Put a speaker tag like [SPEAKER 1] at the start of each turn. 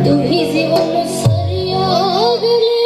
[SPEAKER 1] তুমি জীবন সরিয়া গেলে